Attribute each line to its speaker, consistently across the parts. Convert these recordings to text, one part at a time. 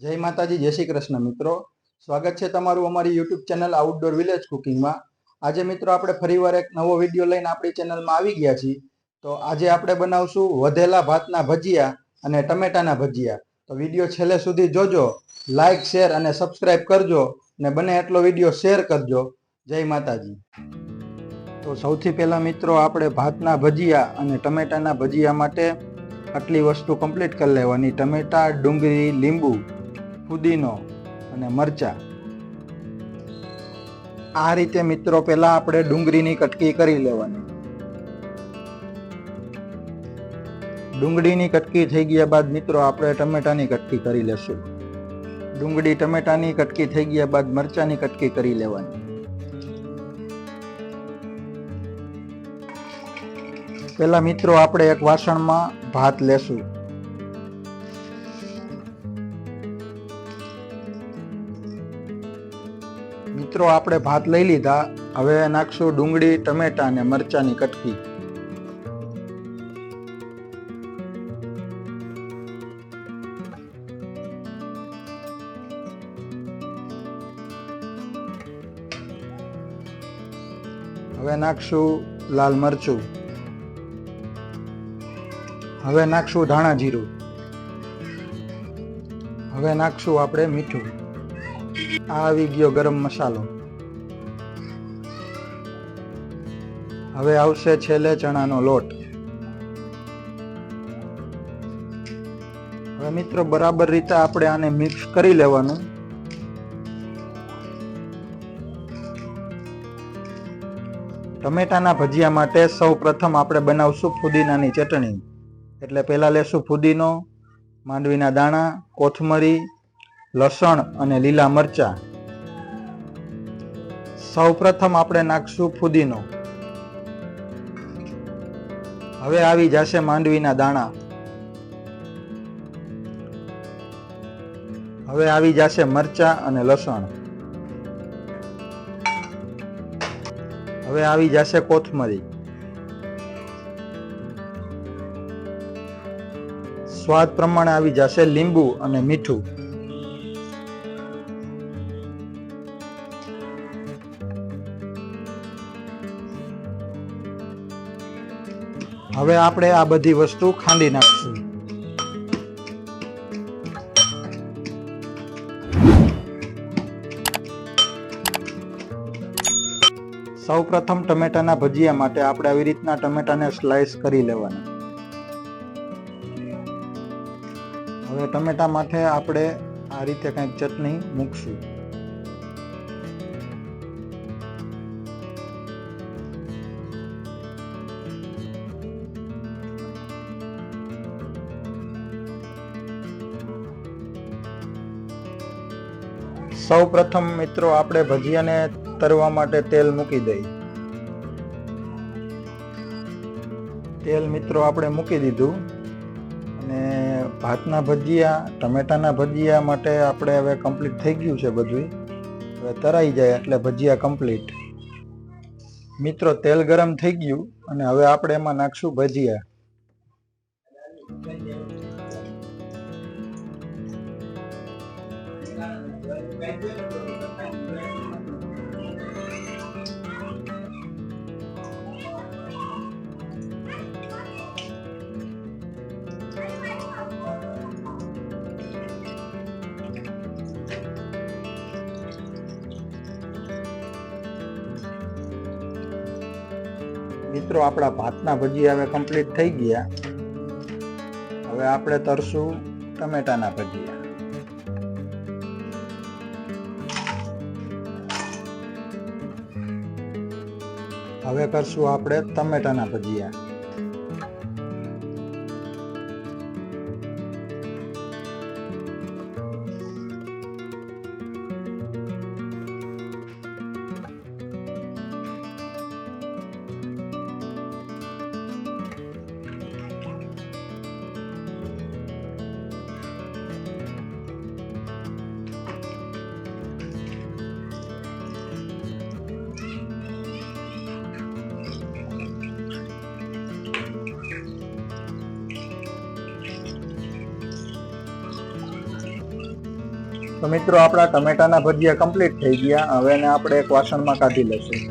Speaker 1: જય માતાજી, જય શ્રી કૃષ્ણ મિત્રો. સ્વાગત છે તમારું અમારી યુટ્યુબ ચેનલ આઉટડોર વિલેજ કુકિંગમાં આજે મિત્રો આપણે ફરીવાર એક નવો વીડિયો લઈને આપણી ચેનલમાં આવી ગયા છીએ. તો આજે આપણે બનાવશું વધેલા ભાતના ભજીયા અને ટમેટાના ભજીયા. તો વીડિયો છેલ્લે સુધી જોજો લાઈક શેર અને સબસ્ક્રાઇબ કરજો ને બને એટલો વીડિયો શેર કરજો. જય માતાજી. તો સૌથી પહેલાં મિત્રો આપણે ભાતના ભજીયા અને ટમેટાના ભજીયા માટે આટલી વસ્તુ કમ્પ્લીટ કરી લેવાની. ટમેટા, ડુંગળી, લીંબુ ફુદીનો અને મરચા. આ રીતે મિત્રો પહેલા આપણે ડુંગળીની કટકી કરી લેવાની. ડુંગળીની કટકી થઈ ગયા બાદ મિત્રો આપણે ટમેટાની કટકી કરી લેશું. ડુંગળી ટમેટાની કટકી થઈ ગયા બાદ મરચાની કટકી કરી લેવાની. પહેલા મિત્રો આપણે એક વાસણમાં ભાત લેશું. મિત્રો, આપણે ભાત લઈ લીધા. હવે નાખશું ડુંગળી, ટમેટા અને મરચાની કટકી. હવે નાખશું લાલ મરચું. હવે નાખશું ધાણા જીરું. હવે નાખશું આપણે મીઠું. આવી ગયો ગરમ મસાલો. હવે આવશે છેલ્લે ચણાનો લોટ. હવે મિત્રો, બરાબર રીતે આપણે આને મિક્સ કરી લેવાનું. ટમેટાના ભજીયા માટે સૌ પ્રથમ આપણે બનાવશું ફુદીનાની ચટણી. એટલે પહેલાં લેશું ફુદીનો, માંડવીના દાણા, કોથમરી લસણ અને લીલા મરચા. સૌ પ્રથમ આપણે નાખશું ફુદીનો. હવે આવી જશે માંડવીના દાણા. હવે આવી જશે મરચા અને લસણ. હવે આવી જશે કોથમરી. સ્વાદ પ્રમાણે આવી જશે લીંબુ અને મીઠું. હવે આપણે આ બધી વસ્તુ ખાંડી નાખશું. સૌ પ્રથમ ટમેટાના ભજીયા માટે આપણે આવી રીતના ટમેટાને સ્લાઈસ કરી લેવાના. હવે ટમેટા માટે આપણે આ રીતે કંઈક ચટણી મૂકશું. સૌ પ્રથમ મિત્રો આપણે ભજીયાને તરવા માટે તેલ મૂકી દઈ તેલ મિત્રો આપણે મૂકી દીધું. અને ભાતના ભજીયા, ટમેટાના ભજીયા માટે આપણે હવે કમ્પ્લીટ થઈ ગયું છે બધું હવે તરાઈ જાય એટલે ભજીયા કમ્પ્લીટ મિત્રો, તેલ ગરમ થઈ ગયું અને હવે આપણે એમાં નાખશું ભજીયા. મિત્રો આપણા ભાતના ભજીયા હવે કમ્પ્લીટ થઈ ગયા. હવે આપણે તરશું ટમેટાના ભજીયા. હવે કરશું આપણે ટમેટાના ભજીયા. તો મિત્રો, આપણા ટમેટાના ભજીયા કમ્પ્લીટ થઈ ગયા. હવે એને આપણે એક વાસણમાં કાઢી લઈશું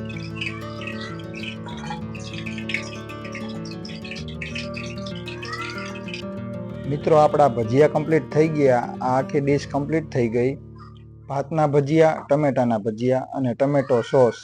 Speaker 1: મિત્રો, આપણા ભજીયા કમ્પ્લીટ થઈ ગયા. આ આખી ડીશ કમ્પ્લીટ થઈ ગઈ. ભાતના ભજીયા, ટમેટાના ભજીયા અને ટમેટો સોસ.